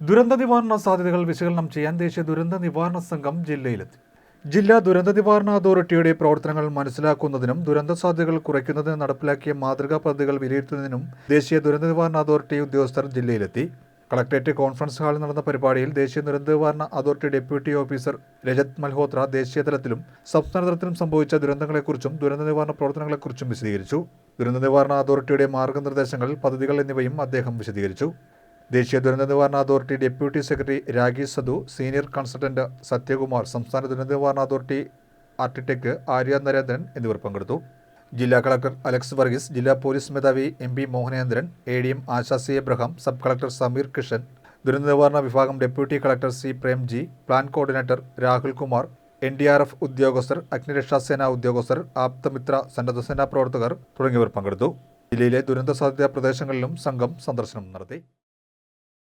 ദുരന്ത നിവാരണ സാധ്യതകൾ വിശകലനം ചെയ്യാൻ ദേശീയ ദുരന്ത നിവാരണ സംഘം ജില്ലയിലെത്തി. ജില്ലാ ദുരന്ത നിവാരണ അതോറിറ്റിയുടെ പ്രവർത്തനങ്ങൾ മനസ്സിലാക്കുന്നതിനും ദുരന്ത സാധ്യതകൾ കുറയ്ക്കുന്നതിന് നടപ്പിലാക്കിയ മാതൃകാ പദ്ധതികൾ വിലയിരുത്തുന്നതിനും ദേശീയ ദുരന്ത നിവാരണ അതോറിറ്റി ഉദ്യോഗസ്ഥർ ജില്ലയിലെത്തി. കളക്ടറേറ്റ് കോൺഫറൻസ് ഹാളിൽ നടന്ന പരിപാടിയിൽ ദേശീയ ദുരന്ത നിവാരണ authority deputy officer Rajat Malhotra ദേശീയ തലത്തിലും സംസ്ഥാന തലത്തിലും സംഭവിച്ച ദുരന്തങ്ങളെക്കുറിച്ചും ദുരന്ത നിവാരണ പ്രവർത്തനങ്ങളെക്കുറിച്ചും വിശദീകരിച്ചു. ദുരന്ത നിവാരണ അതോറിറ്റിയുടെ മാർഗനിർദ്ദേശങ്ങൾ പദ്ധതികൾ എന്നിവയും അദ്ദേഹം വിശദീകരിച്ചു. ദേശീയ ദുരന്ത നിവാരണ authority deputy secretary Rakesh Sadu senior consultant Satyakumar സംസ്ഥാന ദുരന്ത നിവാരണ അതോറിറ്റി ആർട്ടിടെക് ആര്യ നരേന്ദ്രൻ എന്നിവർ പങ്കെടുത്തു. ജില്ലാ കളക്ടർ അലക്സ് വർഗീസ് ജില്ലാ പോലീസ് മേധാവി M P Mohanendran A D M Asha C Abraham sub collector Sameer Kishan ദുരന്ത നിവാരണ വിഭാഗം deputy collector C Premji plan coordinator Rahul Kumar N D R F ഉദ്യോഗസ്ഥർ അഗ്നിരക്ഷാസേന ഉദ്യോഗസ്ഥർ ആപ്തമിത്ര സന്നദ്ധസേനാ പ്രവർത്തകർ തുടങ്ങിയവർ പങ്കെടുത്തു. ജില്ലയിലെ ദുരന്ത സാധ്യതാ പ്രദേശങ്ങളിലും സംഘം സന്ദർശനം നടത്തി.